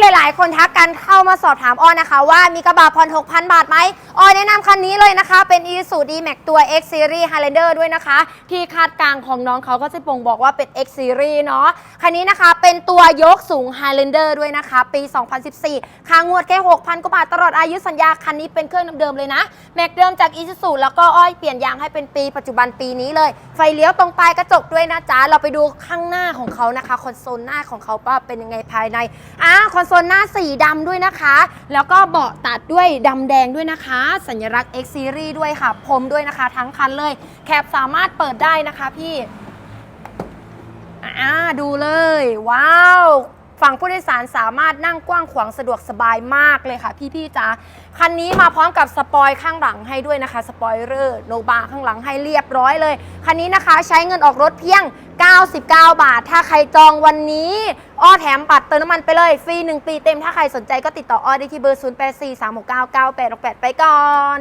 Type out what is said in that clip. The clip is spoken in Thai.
หลายๆ คนทักกันเข้ามาสอบถามอ้อนะคะ ว่ามีกระบะผ่อน6,000 บาทไหมอ้อแนะนำคันนี้เลยนะคะ เป็น i s u d m a x ตัว X Series Highlander ด้วยนะคะ ที่คาดกลางของน้องเขาก็จะบ่งบอกว่าเป็น X Series เนาะคันนี้นะคะเป็นตัวยกสูง Highlander ด้วยนะคะ ปี 2014 ค่างวดแค่ 6,000 กว่าบาทตลอดอายุสัญญา คันนี้เป็นเครื่องเดิมๆเลยนะ แม็กเดิมจาก i s u แล้วก็อ้อยเปลี่ยนยางให้เป็นปีปัจจุบันปีนี้เลย ไฟเลี้ยวตรงปลายกระจกด้วยนะจ๊ะเราไปดูข้างหน้าของเขานะคะคอนโซลหน้าของเขาว่าเป็นยังไงภายในอ่าคอนโซลหน้าสีดำด้วยนะคะ แล้วก็เบาะตัดด้วยดำแดงด้วยนะคะ สัญลักษณ์ X Series ด้วยค่ะ พรมด้วยนะคะ ทั้งคันเลย แคปสามารถเปิดได้นะคะพี่อ่าดูเลย ว้าวฝั่งผู้โดยสารสามารถนั่งกว้างขวางสะดวกสบายมากเลยค่ะ พี่ๆจ๋าคันนี้มาพร้อมกับสปอยข้างหลังให้ด้วยนะคะ สปอยเลอร์โนบาข้างหลังให้เรียบร้อยเลย คันนี้นะคะใช้เงินออกรถเพียง 99 บาท ถ้าใครจองวันนี้อ้อแถมบัตรเติมน้ำมันไปเลย ฟรี 1 ปีเต็ม ถ้าใครสนใจก็ติดต่ออ้อได้ที่เบอร์ 0843699868 ไปก่อน